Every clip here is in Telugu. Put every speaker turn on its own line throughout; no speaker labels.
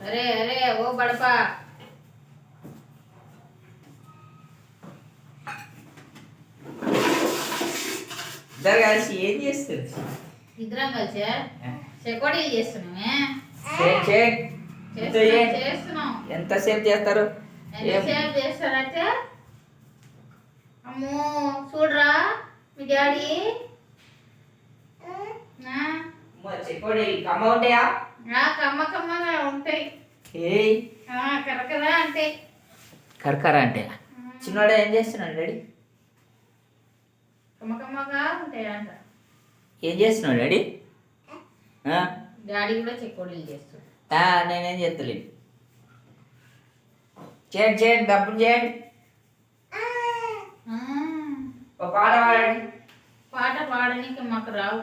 అరే అరే ఓ బడపా.
ఇద్దరు కలిసి ఏం చేస్తారు?
ఇద్దరం కలిసి? చెకోడీలు చేస్తున్నామే చేస్తున్నాం
ఎంతసేపు చేస్తారు? ఏం-
ఎంతసేపు చేస్తారంటే? అమ్మో చూడరా మీ డాడీ. నా
అమ్మో, చెకోడి కమ్మ ఉంటాయా?
నా కమ్మ కమ్మగా ఉంటాయి.
ఏయ్.
కరకరా అంటే.
కరకర అంటే. చిన్నోడు ఏం చేస్తున్నాడు డాడీ?
కమ్మ కమ్మగా ఉంటాయి అంట.
ఏం చేస్తున్నాడు డాడీ?
డాడీ కూడా చేస్తాడు.
ఆ, నేనేం చేస్తలేదు చేయండి చేయండి డబ్బులు చేయండి. ఒక పాట పాడండి.
పాట పాడడానికి మాకు రావు.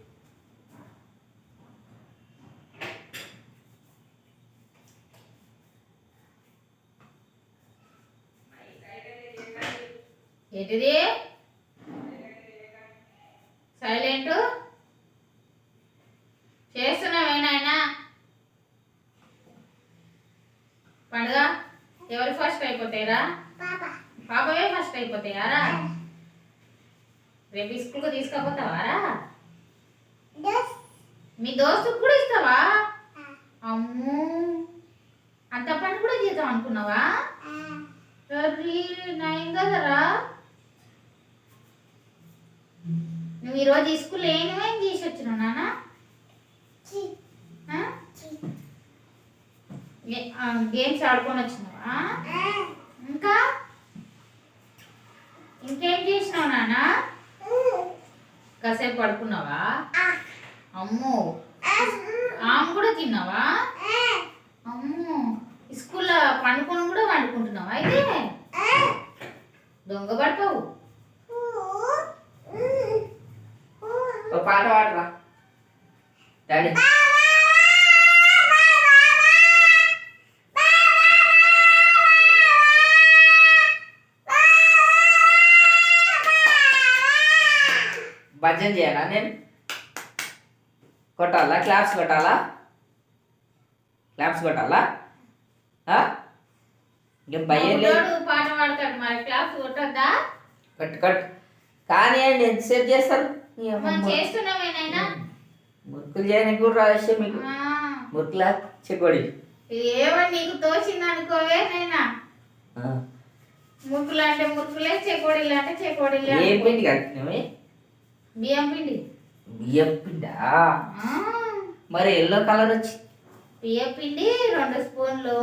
ఏంటిది? సైలెంట్ చేస్తున్నావేనాయనా పండుగ ఎవరు ఫస్ట్ అయిపోతాయిరా? పాపవే ఫస్ట్ అయిపోతాయారా? రేపు స్కూల్కి తీసుకపోతావారా? మీ దోస్తుకు కూడా ఇస్తావా? అమ్మో. అంత పని కూడా చేద్దాం అనుకున్నావా? సరే నయం కదరా. నువ్వు ఈరోజు ఈ స్కూల్ ఏమేం చేసి వచ్చినావు నాన్న గేమ్స్ ఆడుకొని వచ్చినావా? ఇంకా? ఇంకేం చేసినావు నాన్న కాసేపు పడుకున్నావా? అమ్మో. ఆమె కూడా తిన్నావా? అమ్మో. స్కూల్లో పండుకొని కూడా వండుకుంటున్నావా అయితే? దొంగ పడతావు
ఒక పాట పాడరా. డాడీ. భజన చేయాలా నేను? కొట్టాలా? క్లాప్స్ కొట్టాలా? క్లాప్స్ కొట్టాలా? ఇంకేం భయం లేదు.
పాట పాడతాడు మరి క్లాస్ కొట్టద్దా?
కట్ కట్ కానీ ఎంతసేపు చేస్తారు? మురుకులు చేయడానికి కూడా రాసే మీకు. మురుకులా చెకోడి.
ఏమో నీకు తోచింది అనుకోవే నైనా మురుకులు అంటే మురుకులే చెకోడీలు అంటే చెకోడీలే
ఏం. పిండి కట్టినవి
బియ్యం పిండి?
బియ్యం పిండా? మరి ఎల్లో కలర్ వచ్చి?
బియ్యం పిండి రెండు స్పూన్లు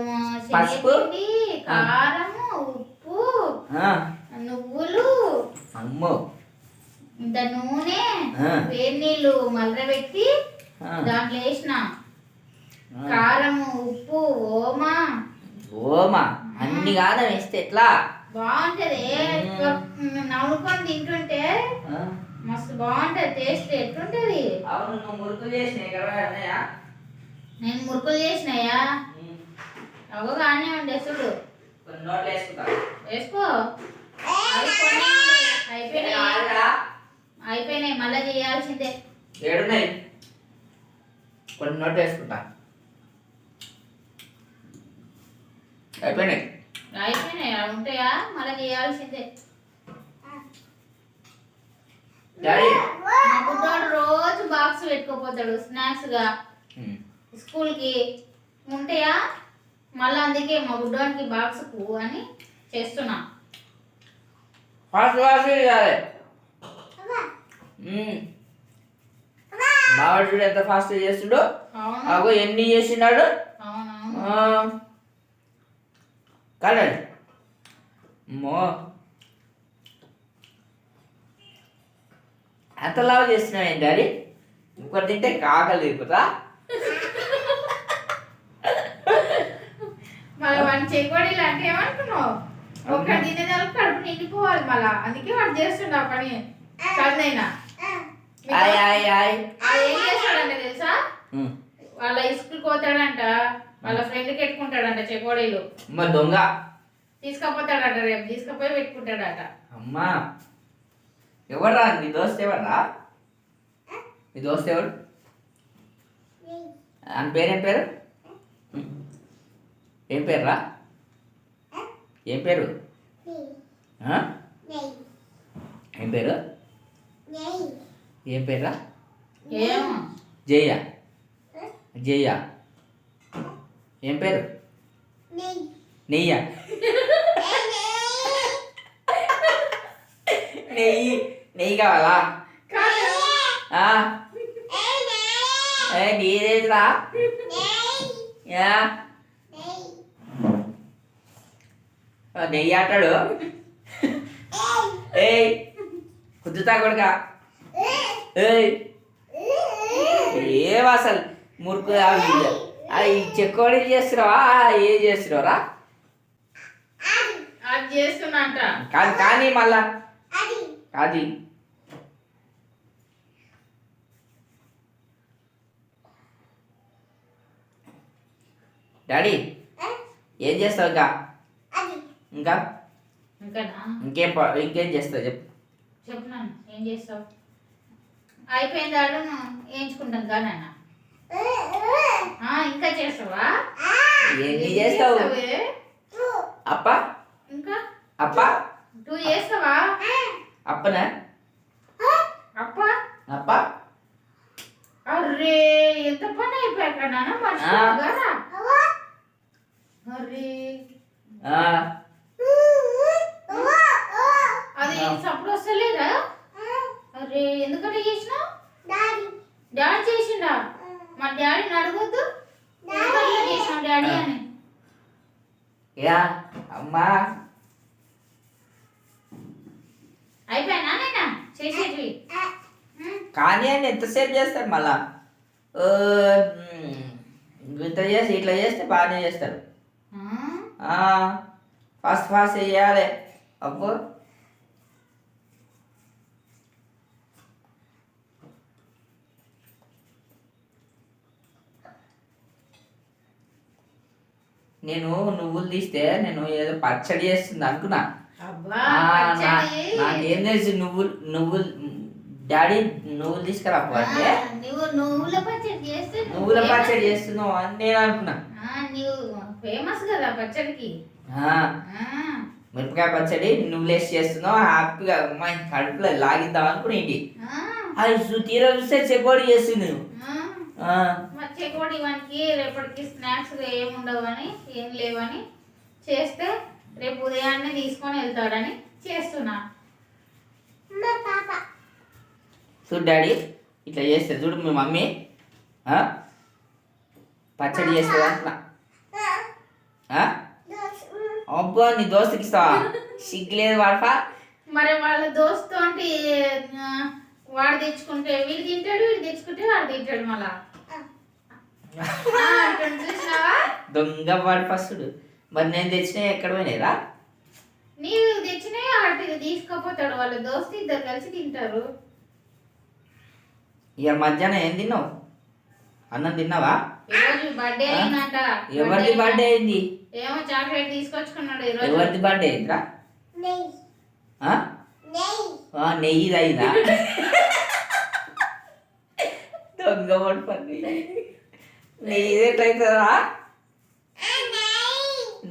పసుపు?
కారము ఉప్పు నువ్వులు.
అమ్మో.
ఇంత నూనె. వేడి నీళ్ళు మల్లబెట్టి
ఆ,
దాంట్లో వేసిన.
ఆ.
కారము ఉప్పు ఓమా.
ఓమా. అన్ని కాదా వేస్తే ఎట్లా?
బాగుంటది. నవ్వుకొని తింటుంటే మస్తు బాగుంటది టేస్ట్ ఎట్లుంటది.
అవును నువ్వు మురుకులు చేసినాయి కదా అన్నయ్య
నేను మురుకులు చేసినాయా? అవ్వ కానీ ఉండే చూడు.
కొన్ని నోట్లు వేసుకుంటా.
వేసుకో. ఉన్నాయి. అయిపోయినాయి మళ్ళీ చేయాల్సిందే.
ఏడున్నాయి? కొన్ని నోట్లు వేసుకుంటా. అయిపోయినాయి?
అయిపోయినాయి ఉంటాయా? మళ్ళీ చేయాల్సిందే.
డాడీ.
రోజు బాక్స్ పెట్టుకోపోతాడు స్నాక్స్గా.
ఉమ్,
స్కూల్కి ఉంటాయా? మళ్ళీ అందుకే మా బుడ్డోనికి బాక్స్ పువ్వు అని చేస్తున్నా.
ఫాస్ట్ ఫాస్ట్ చేయాలి. మావాడు ఎంత ఫాస్ట్ చేస్తుండో.
అవును?
అగో ఎన్ని చేసినాడు?
అవునవును
కలర్. అమ్మో అంత లావు చేస్తున్నావు ఏంటి డాడీ ఇంకోటి తింటే కాగలేదు కదా?
మరి వాడిని ఏమనుకున్నావు? తినేదానికి కడుపు నిండిపోవాలి మళ్ళా. అందుకే వాడు చేస్తుండ పని. చదివైనా
ఆయ్ ఆయ్ ఆయ్
ఏం చేస్తాడంట తెలుసా. వాళ్ళ స్కూల్కి పోతాడంట. వాళ్ళ ఫ్రెండ్కి పెట్టుకుంటాడంట చెకోడీలు.
అమ్మ దొంగ?
తీసుకపోతాడట రేపు. తీసుకుపోయి పెట్టుకుంటాడట.
అమ్మా. ఎవర్రా నీ దోస్త్ ఎవర్రా నీ దోస్త్ ఎవరు అని పేరేం పేరు. ఏం పేరురా? ఏం పేరు? ఏం పేరు? ఏం
ఏమో
జయ. జయ. ఏం పేరు? నెయ్య. నెయ్యి. నెయ్యి. కావాలా? ఆ? ఏ నీదేదిరా నెయ్యి. అంటాడు. ఏయ్ కుదుతా కొడుక. ఏం అసలు మురుకు అవి చెక్కోడి చేస్తున్నావా? ఏం చేస్తున్నావురా?
అది చేస్తున్నంట.
కాదు కానీ మళ్ళా. అది. డాడీ ఏం చేస్తావు ఇంకా? ఇంకా? ఇంకేం ఇంకేం చేస్తావు? చెప్పు.
చెప్తున్నాను ఏం చేస్తావు? అయిపోయిన దాడు వేయించుకుంటాం కానీ అన్న ఇంకా చేస్తావా?
ఎన్ని చేస్తావు? అప్ప?
ఇంకా?
అప్ప?
టూ చేస్తావా?
అప్పనా?
అప్ప?
అప్ప?
అర్రే ఎంత పని అయిపోయాక నాన్న మర్చిపోగా అర్రే
ఆ,
అది సప్పుడు వస్తలేదా అరే ఎందుకంటే చేసినావు డాడీ చేసిండా మా డాడీని అడగొద్దు ఎందుకట్లా చేసినావు డాడీ అని
యా అమ్మా
అయిపోయానా నేనా చేసేటివి ఉమ్,
ఎంతసేపు చేస్తాడు మళ్ళా. ఇంత చేసి ఇట్లా చేస్తే బాగానే చేస్తాడు
ఆ,
ఫాస్ట్ ఫాస్ట్ చేయాలి. అబ్బో. నేను నువ్వులు తీస్తే నేను ఏదో పచ్చడి చేస్తుంది అనుకున్నా. నాకేం తెలుసు నువ్వులు నువ్వులు డాడీ నువ్వులు తీసుకురా అంటే.
నువ్వు నువ్వుల పచ్చడి చేస్తే నువ్వు
నువ్వుల. పచ్చడి చేస్తున్నావు అని నేను అనుకున్నా.
ఆ, నువ్వు ఫేమస్ కదా పచ్చడికి.
ఆ,
ఆ,
మిరపకాయ పచ్చడి నువ్వులు వేసి చేస్తున్నావు హ్యాపీగా అమ్మాయి కడుపులో లాగిద్దాం అనుకునేంటి.
ఆ,
అది తీరా చూస్తే చెకోడి చేస్తుంది
చెకోడి వానికి రేపటికి స్నాక్స్ ఏమి ఉండవని ఏం లేవని చేస్తే రేపు ఉదయాన్నే తీసుకొని వెళ్తాడని చేస్తున్నా.
చూడు డాడీ ఇట్లా చేస్తుంది చూడు మీ మమ్మీ? పచ్చడి చేస్తుంది అంటున్నా. ఆ? అబ్బో నీ దోస్తుకి ఇస్తావా? సిగ్గులేదు వాడపా.
మరి వాళ్ళ దోస్తు అంటే వాడు తెచ్చుకుంటే వీడు తింటాడు వీడు తెచ్చుకుంటే వాడు తింటాడు మళ్ళా.
దొంగ వాడు ఫస్ట్ మరి నేను తెచ్చినా ఎక్కడ పోయినాయిరా?
నీవు తెచ్చినే అటు తీసుకుపోతాడు వాళ్ళ దోస్తు ఇద్దరు కలిసి తింటారు.
ఇక మధ్యాహ్నం ఏం తిన్నావు? అన్నం తిన్నావా? ఎవరిది బర్త్డే అయింది?
ఏమో చాక్లెట్ తీసుకొచ్చుకున్నాడు
ఎవరిది బర్త్డే అయిందిరా? ఆ? ఆ, నెయ్యి అయిందా దొంగ వాడు పని నెయ్యి. ఎట్లయితుందా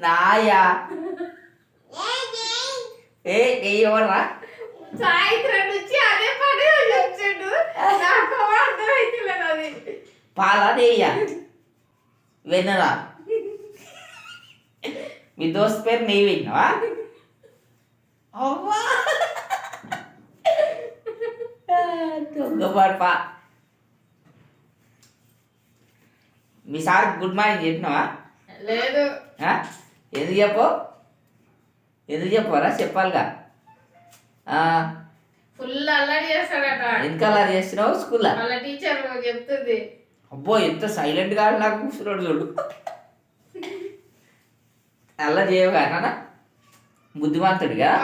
నాయా? ఏ నెయ్యి. ఎవర్రా?
సాయంత్రం నుంచి అదే పని వచ్చాడు నాకు
పాలా నెయ్యా వెన్నరా మీ దోస్త్ పేరు నెయ్యి విన్నావా? అవ్వా. మీ సార్ గుడ్ మార్నింగ్ చెప్పినావా?
లేదు?
ఎందుకు చెప్పు? ఎందుకు చెప్పవరా చెప్పాలిగా.
ఫుల్ అల్లరి చేస్తాడట.
ఎందుకు అలా చేస్తున్నావు? స్కూల్లో?
వాళ్ళ టీచర్ చెప్తుంది.
అబ్బో ఎంత సైలెంట్గా నాకు కూర్చున్నాడు చూడు. అలా చేయవుగా బుద్ధిమంతుడిగా?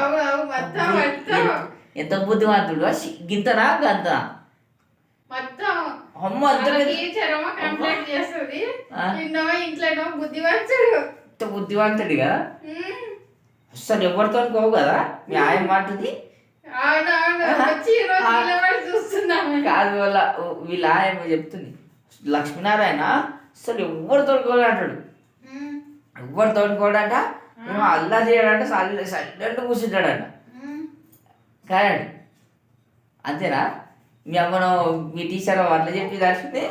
మొత్తం మొత్తం.
ఎంత బుద్ధిమంతుడు గింతనా గంత
మొత్తం.
అమ్మ అంత పెద్ద-
టీచర్ ఏమో కంప్లైంట్ చేస్తుంది.
ఆ?
నిన్నో ఇంట్లోనో బుద్ధివంతుడు
ఎంత బుద్ధిమంతుడిగా?
ఉమ్.
అసలు ఎవరితో పోవు కదా? మీ ఆయన మాటది. కాదు వాళ్ళ వీళ్ళ ఆయన చెప్తుంది. లక్ష్మీనారాయణ అసలు ఎవరితో కూడా అంటాడు.
ఉమ్.
ఎవరితో కూడా ఏమో అల్లా చేయడంటే సైలెంట్ సైలెంట్ కూర్చుంటాడంట. కాదండి అంతేనా? మీ అమ్మను మీ టీచర్ అట్లా చెప్పి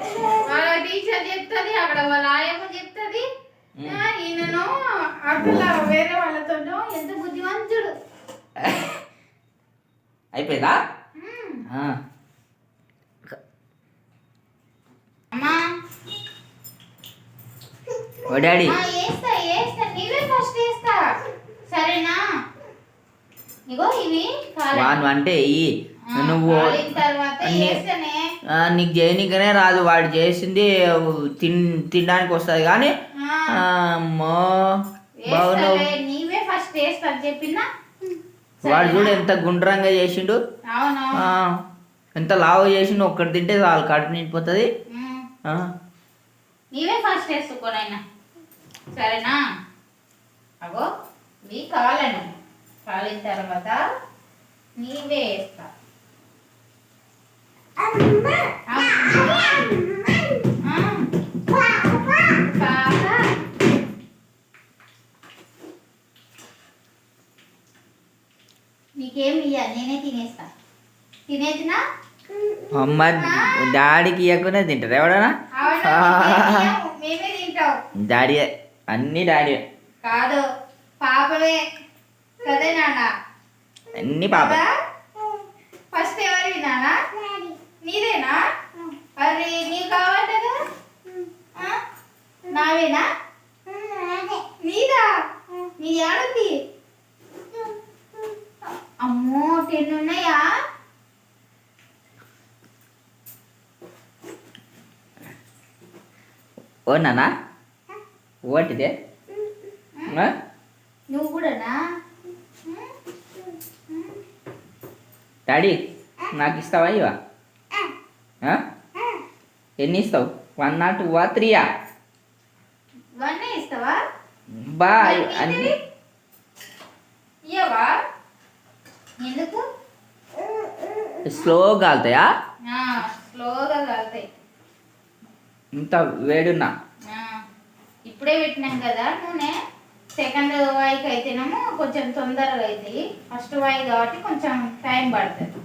వాళ్ళ టీచర్ చెప్తుంది అక్కడ వాళ్ళ ఆయమ్మ చెప్తుంది. ఈయనను అట్లా వేరే వాళ్ళతో ఎంత బుద్ధివంతుడు అమ్మా.
ఓ డాడీ.
సరేనా? ఇగో ఇవి.
వాను అంటే
ఆ,
నువ్వు నీకు చేయనీకనే రాదు. వాడు చేసింది తిన్ తినడానికి వస్తుంది. కానీ వాడు చూడు ఎంత గుండ్రంగా చేసిండు. ఎంత లావు చేసిండు ఒక్కటి తింటే చాలు కడుపు నిండిపోతుంది.
నీవే ఫస్ట్ వేసుకోనైనా సరేనా? అగో ఇవి కాలను కాలిన తర్వాత నీవే వేస్తా ఆ. పాప. నీకేం నేనే తినేస్తా.
అమ్మ డాడీకి ఇవ్వకుండా తింటారు.
మేమే తింటాం.
డాడీ అన్ని డాడీ.
కాదు పాపవే కదే నాన్న?
అన్ని పాప?
ఫస్ట్ ఎవరివి నాన్న? నీదేనా? అది నీకు కావాలి కదా? ఆ? నావేనా? నీదా. నీది? ఆడుంది? అమ్మో టెన్ ఉన్నాయా
ఓ నానా ఓటిదే? ఆ?
నువ్వు కూడానా?
డాడీ నాకు ఇస్తావా ఇవా? ఆ? ఎన్ని ఇస్తావు వన్ నాట్ టూ త్రీయా
ఇవన్నీ ఇస్తావా?
బా
మరి
అన్ని.
మిగతావి? ఎందుకు?
స్లో కాలుతాయా
ఆ, స్లోగా కలుతాయి
ఇంత వేడున్నా?
ఆ, ఇప్పుడే పెట్టినాం కదా నూనె. సెకండ్ వాయికి అయితేనేమో కొంచెం తొందరగా అవుతాయి ఫస్ట్ వాయి కాబట్టి కొంచెం టైం పడుతుంది.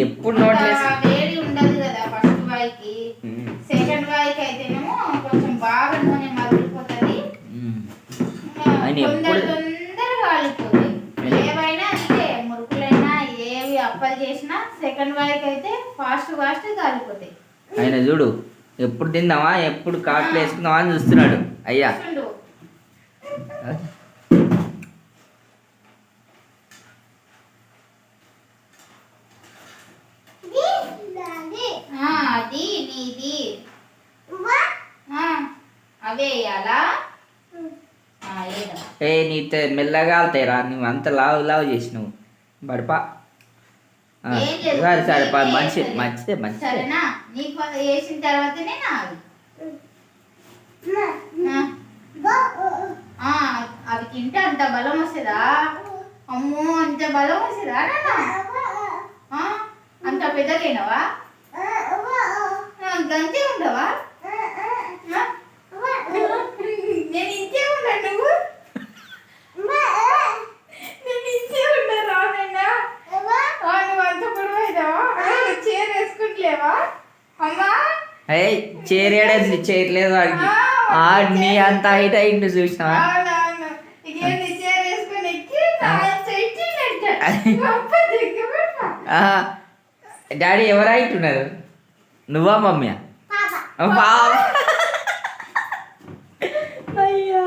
ఎప్పుడు
అంత వేడి ఉండదు కదా ఫస్ట్ వాయికి. సెకండ్ వాయికి అయితేనేమో కొంచెం బాగా నూనె మరిగిపోతుంది. తొందర సెకండ్ వాయికి అయితే ఫాస్ట్ ఫాస్ట్ కాలిపోతాయి.
ఆయన చూడు ఎప్పుడు తిందామా ఎప్పుడు కాట్లు వేసుకుందామా అని చూస్తున్నాడు. అయ్యా.
అది నీది. అవే వేయాలా.
ఏ నీ తె- మెల్లగా వెళ్తాయిరా నువ్వు అంత లావు లావు చేసినావు బడపా. సరే సరే మంచి. మంచిదే మంచిదే
సరేనా? నీకు వేసిన తర్వాతనే నావి. అవి తింటే అంత బలం వస్తుందా? అమ్మో అంత బలం వస్తుందా నాన్న? అంత పెద్దగైనవా? గంజే ఉండవా? నేను ఇంతే ఉన్నా నువ్వు? నేను ఇంతే ఉన్నా నువ్వు అంత చీర వేసుకుంటలేవా? అమ్మా!
వాడికి. అంత హైట్ అయింది చూసినావా?
అవునవును. ఇదేంటి చీర వేసుకుని ఎక్కి నా చెట్టినట్ట గొప్ప దిగ్గుబట్ట
ఆ, డాడీ ఎవరు హైట్ ఉన్నారు నువ్వా మమ్మీ పాప అయ్యా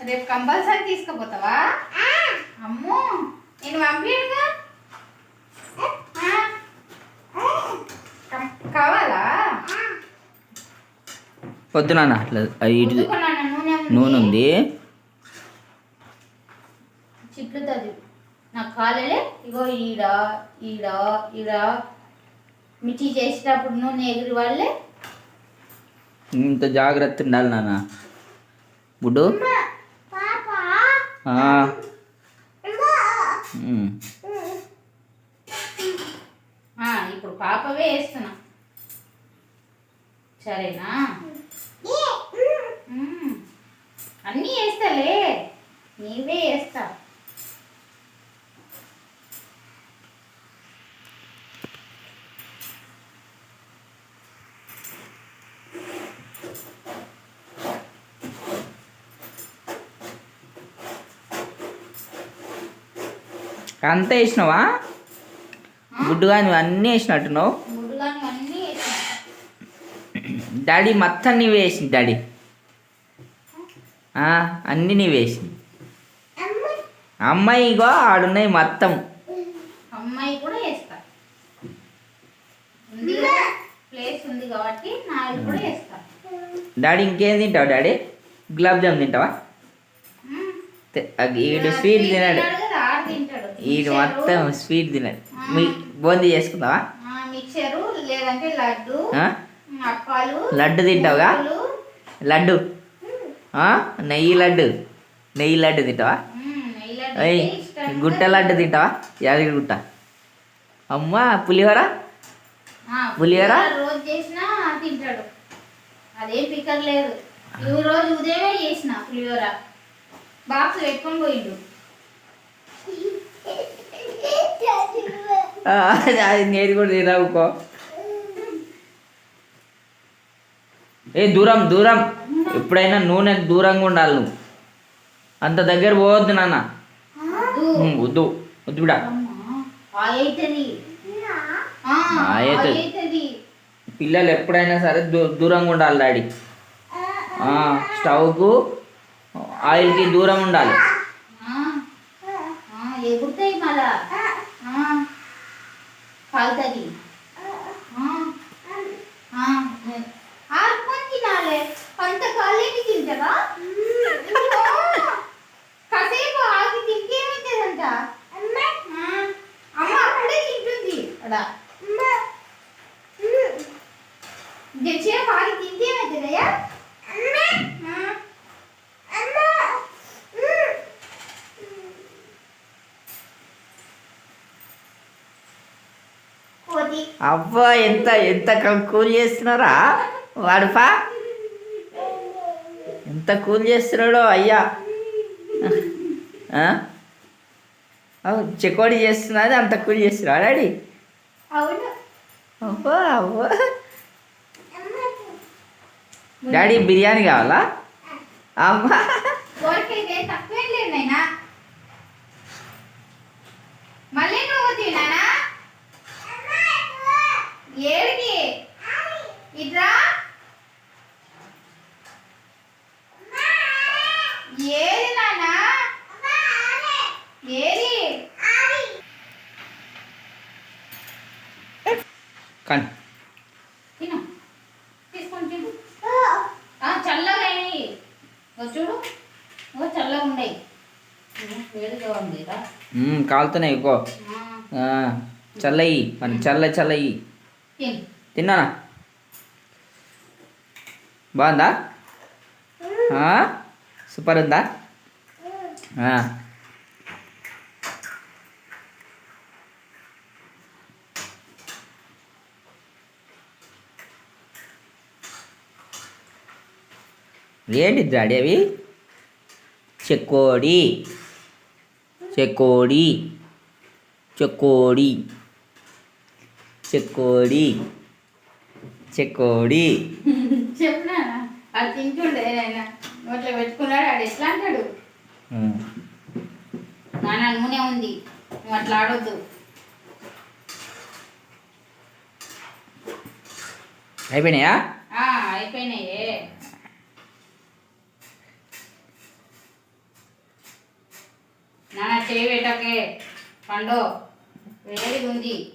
రేపు కంపల్సరీ తీసుకుపోతావా? అమ్మో నేను పంపించనుగా కావాలా?
వద్దు నాన్న అట్లా ఇటు
నూనె ఉంది.
నూనె ఉంది.
చిట్లుతుంది నా కాలలే ఇగో ఈడ ఈడ ఈడ. మిర్చి చేసేటప్పుడు నూనె ఎగిరి వాళ్ళే.
ఇంత జాగ్రత్త ఉండాలి నాన్న. ఆ,
ఇప్పుడు పాపవే వేస్తున్నా. సరేనా? అన్నీ వేస్తాలే. నీవే వేస్తా.
అంతా వేసినావా? గుడ్డుగా నువ్వు అన్నీ వేసినట్టున్నావు. డాడీ మొత్తం నీవే వేసింది డాడీ. ఆ, అన్నీ నీవే వేసింది. అమ్మాయి ఇగో ఆడున్నాయి మొత్తం.
అమ్మాయి కూడా వేస్తా. ప్లేస్ ఉంది కాబట్టి కూడా వేస్తా.
డాడీ ఇంకేం తింటావు డాడీ? గులాబ్ జామ్ తింటావా? ఈడు స్వీట్ తినాడు.
మిక్చరు,
మొత్తం స్వీట్ తినాడు మీ బూందీ చేసుకుందావా?
ఆ, మిక్చరు లేదంటే లడ్డు
ఆ?
అప్పాలు
లడ్డు తింటావుగా? లడ్డు? నెయ్యి లడ్డు? నెయ్యి లడ్డు తింటావా? గుట్ట లడ్డు తింటావా? యాదగిరి గుట్ట. అమ్మా పులిహోర? పులిహోర?
రోజు చేసినా తింటాడు. అదేం పిక్కర్ లేదు ఈ రోజు ఉదయమే చేసిన పులిహోర. బాక్స్ పెట్టుకొని పోయిండు.
అది నేను కూడా తినవుకో ఏ దూరం దూరం. ఎప్పుడైనా నూనె దూరంగా ఉండాలి నువ్వు. అంత దగ్గర పోవద్దు నాన్న.
వద్దు.
వద్దు బిడా. పిల్లలు ఎప్పుడైనా సరే దూ దూరంగా ఉండాలి డాడీ. ఆ, స్టవ్కు ఆయిల్కి దూరం ఉండాలి.
ఆ, ఎగురుతాయి మళ్ళా ఆ, కాలుతుంది ఆ, ఆ, ఆడుకొని తినాలి అంత కాలేని తింటారా కాసేపు ఆగి తింటే ఏమవుతుందంట ఆ, అమ్మ అక్కడే తింటుంది అక్కడ ఇంతసేపు ఆగి తింటే ఏమవుతుందయ్యా ఆ. కోతి
అబ్బా ఎంత ఎంత కూల్ చేస్తున్నారా? వాడుపా. ఎంత కూల్ చేస్తున్నాడో అయ్యా. చెకోడి చేస్తున్నది అంత కూల్ చేస్తున్నాడు డాడీ? అబ్బా అబ్బా డాడీ బిర్యానీ కావాలా? అమ్మా
మళ్ళీ నువ్వు తినానా ఏడికి? ఇట్రా? ఏది నానా ఏది?
కానీ.
తిను. తీసుకొని తిను. చల్లగా అయినాయి చూడు. ఓ చల్లగా వేడిగా ఉంది.
మ్మ్, కాలుతున్నాయి ఎక్కువ
ఆ,
చల్లయి మన చల్ల చల్లయి. తిన్నానా? బాగుందా? సూపర్ ఉందా. ఏంటి డాడీ అవి? చెక్కోడి. చెక్కోడి. చెక్కోడి. చెక్కోడి. చెక్కోడి.
చెప్పినా అది తింటుండే ఆయన నోట్లో పెట్టుకున్నాడు ఆడు ఎట్లా అంటాడు. నాన్న నూనె ఉంది. నువ్వు అట్లా ఆడొద్దు.
అయిపోయినాయా?
అయిపోయినాయే. నాన్న చేయి పెట్టకే. పండు. వేడిగా ఉంది.